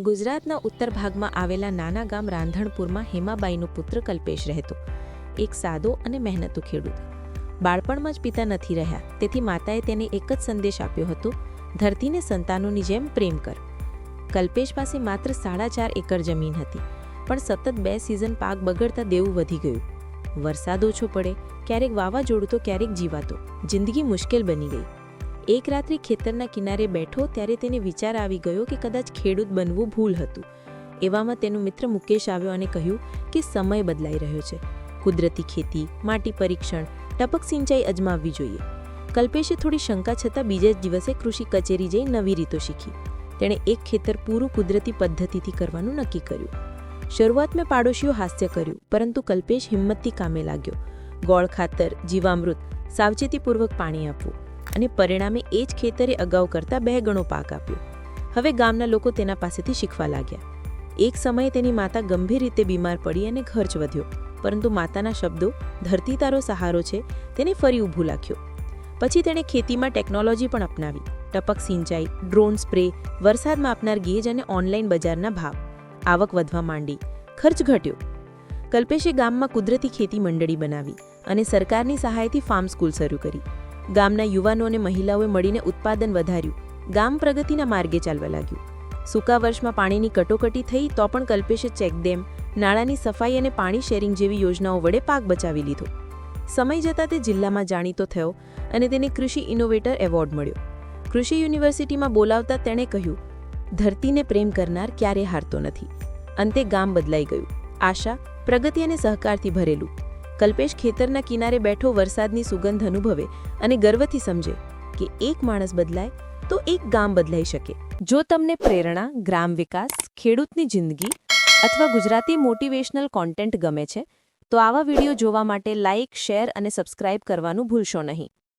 ગુજરાતના ઉત્તર ભાગમાં આવેલા નાના ગામ રાંધણપુરમાં હેમાબાઈનો પુત્ર કલ્પેશ રહેતો. એક સાદો અને મહેનતુ ખેડૂત. બાળપણમાં જ પિતા નથી રહ્યા, તેથી માતાએ તેને એક જ સંદેશ આપ્યો હતો, ધરતીને સંતાનોની જેમ પ્રેમ કર. કલ્પેશ પાસે માત્ર સાડા ચાર એકર જમીન હતી, પણ સતત બે સિઝન પાક બગડતા દેવું વધી ગયું. વરસાદ ઓછો પડે, ક્યારેક વાવાઝોડું તો ક્યારેક જીવાતો. જિંદગી મુશ્કેલ બની ગઈ. એક રાત્રે ખેતરના કિનારે બેઠો ત્યારે તેને વિચાર આવી ગયો કે કદાચ ખેડૂત બનવું ભૂલ હતું. એવામાં તેનો મિત્ર મુકેશ આવ્યો અને કહ્યું કે સમય બદલાઈ રહ્યો છે. કુદરતી ખેતી, માટી પરીક્ષણ, ટપક સિંચાઈ અજમાવવી જોઈએ. કલ્પેશે થોડી શંકા છતાં બીજા જ દિવસે કૃષિ કચેરી જઈ નવી રીતો શીખી. તેણે એક ખેતર પૂરું કુદરતી પદ્ધતિથી કરવાનું નક્કી કર્યું. શરૂઆત મેં પાડોશીઓ હાસ્ય કર્યું, પરંતુ કલ્પેશ હિંમતથી કામે લાગ્યો. ગોળ ખાતર, જીવામૃત, સાવચેતીપૂર્વક પાણી આપવું. અને પરિણામે એ જ ખેતરે અગાઉ કરતાં બે ગણો પાક આપ્યો. હવે ગામના લોકો તેના પાસેથી શીખવા લાગ્યા. એક સમયે તેની માતા ગંભીર રીતે બીમાર પડી અને ખર્ચ વધ્યો, પરંતુ માતાના શબ્દો ધરતી તારો સહારો છે, તેને ફરી ઊભું લાખ્યો પછી તેણે ખેતીમાં ટેકનોલોજી પણ અપનાવી. ટપક સિંચાઈ, ડ્રોન સ્પ્રે, વરસાદમાં આપનાર ગેજ અને ઓનલાઈન બજારના ભાવ. આવક વધવા માંડી. ખર્ચ ઘટ્યો. કલ્પેશે ગામમાં કુદરતી ખેતી મંડળી બનાવી અને સરકારની સહાયથી ફાર્મ સ્કૂલ શરૂ કરી. ગામના યુવાનો અને મહિલાઓએ મળીને ઉત્પાદન વધાર્યું. ગામ પ્રગતિના માર્ગે ચાલવા લાગ્યું. સૂકા વર્ષમાં પાણીની કટોકટી થઈ તો પણ કલ્પેશે ચેકડેમ નાળાની સફાઈ અને પાણી શેરિંગ જેવી યોજનાઓ વડે પાક બચાવી લીધો. સમય જતાં તે જિલ્લામાં જાણીતો થયો અને તેને કૃષિ ઇનોવેટર એવોર્ડ મળ્યો. કૃષિ યુનિવર્સિટીમાં બોલાવતા તેણે કહ્યું, ધરતીને પ્રેમ કરનાર ક્યારે હારતો નથી. અંતે ગામ બદલાઈ ગયું. આશા, પ્રગતિ અને સહકારથી ભરેલું. કલ્પેશ ખેતરના કિનારે બેઠો વરસાદની સુગંધ અનુભવે અને ગર્વથી સમજે કે એક માણસ બદલાય તો એક ગામ બદલાઈ શકે. જો તમને પ્રેરણા, ગ્રામ વિકાસ, ખેડૂતની જિંદગી અથવા ગુજરાતી મોટિવેશનલ કોન્ટેન્ટ ગમે છે, તો આવા વીડિયો જોવા માટે લાઇક શેર અને સબસ્ક્રાઇબ કરવાનું ભૂલશો નહીં.